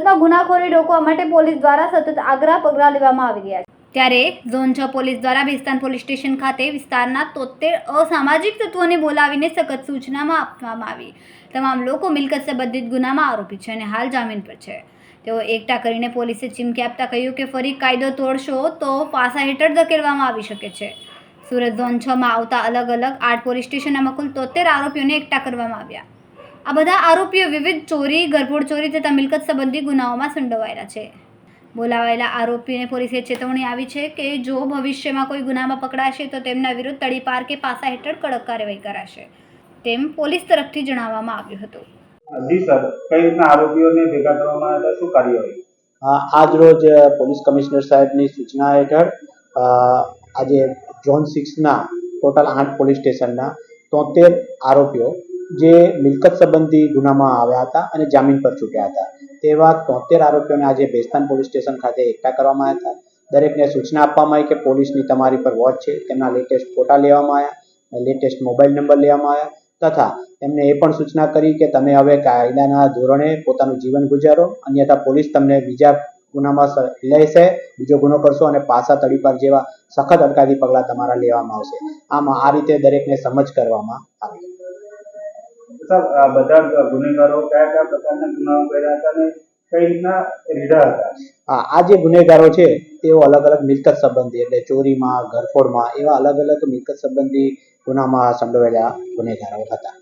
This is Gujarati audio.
ગુનાખોરી રોકવા માટે પોલીસ દ્વારા સતત આગ્રહ પગલાં લેવામાં આવી રહ્યા છે. ત્યારે ઝોન છ પોલીસ દ્વારા બેસ્તાન પોલીસ સ્ટેશન ખાતે વિસ્તારના તોતેર અસામાજિક તત્વોને બોલાવીને સખત સૂચનામાં આપવામાં આવી. તમામ લોકો મિલકત સંબંધિત ગુનામાં આરોપી છે અને હાલ જામીન પર છે. તેઓ એકઠા કરીને પોલીસે ચીમકી આપતા કહ્યું કે ફરી કાયદો તોડશો તો પાસા હેઠળ ધકેલવામાં આવી શકે છે. સુરત ઝોન છમાં આવતા અલગ અલગ આઠ પોલીસ સ્ટેશનમાં કુલ તોતેર આરોપીઓને એકઠા કરવામાં આવ્યા. આ બધા આરોપીઓ વિવિધ ચોરી ગરફોડ ચોરી તથા મિલકત સંબંધી ગુનાઓમાં સંડોવાયેલા છે. બોલાવાયેલા આરોપીને પોલીસે ચેતવણી આવી છે કે જો ભવિષ્યમાં કોઈ ગુનામાં પકડાશે તો તેમના વિરુદ્ધ તડીપાર કે પાસા હેઠળ કડક કાર્યવાહી કરાશે. તેમ પોલીસ તરફથી જણાવવામાં આવ્યું હતું. જી સર કઈ રીતના આરોપીઓને ભેગા કરવામાં આવ્યા? શું કાર્યવાહી? આજ રોજ પોલીસ કમિશનર સાહેબની સૂચના હેઠળ આજે ઝોન સિક્સના ટોટલ આઠ પોલીસ સ્ટેશનના તોતેર આરોપીઓ જે મિલકત સંબંધી ગુનામાં આવ્યા હતા અને જામીન પર છૂટ્યા હતા. તેવા તોતેર આરોપીઓને આજે ભેસ્તાન પોલીસ સ્ટેશન ખાતે એકઠા કરવામાં આવ્યા હતા. દરેકને સૂચના આપવામાં આવી કે પોલીસની તમારી પર વોચ છે. તેમના લેટેસ્ટ ફોટા લેવામાં આવ્યા લેટેસ્ટ મોબાઈલ નંબર લેવામાં આવ્યા તથા એમને એ પણ સૂચના કરી કે તમે હવે કાયદાના ધોરણે પોતાનું જીવન ગુજારો, અન્યથા પોલીસ તમને બીજા ગુનામાં લેશે, બીજો ગુનો કરશો અને પાસા તડીપાર જેવા સખત અટકાયતી પગલાં તમારા લેવામાં આવશે. આમાં આ રીતે દરેકને સમજ કરવામાં આવી. સર, આ બધા ગુનેગારો કયા કયા પ્રકારના ગુનાઓ કર્યા હતા અને કઈ રીતના રીઢા આ જે ગુનેગારો છે, તેઓ અલગ અલગ મિલકત સંબંધી, એટલે ચોરીમાં, ઘરફોડમાં, એવા અલગ અલગ મિલકત સંબંધી ગુનામાં સંડોવાયેલા ગુનેગારો હતા.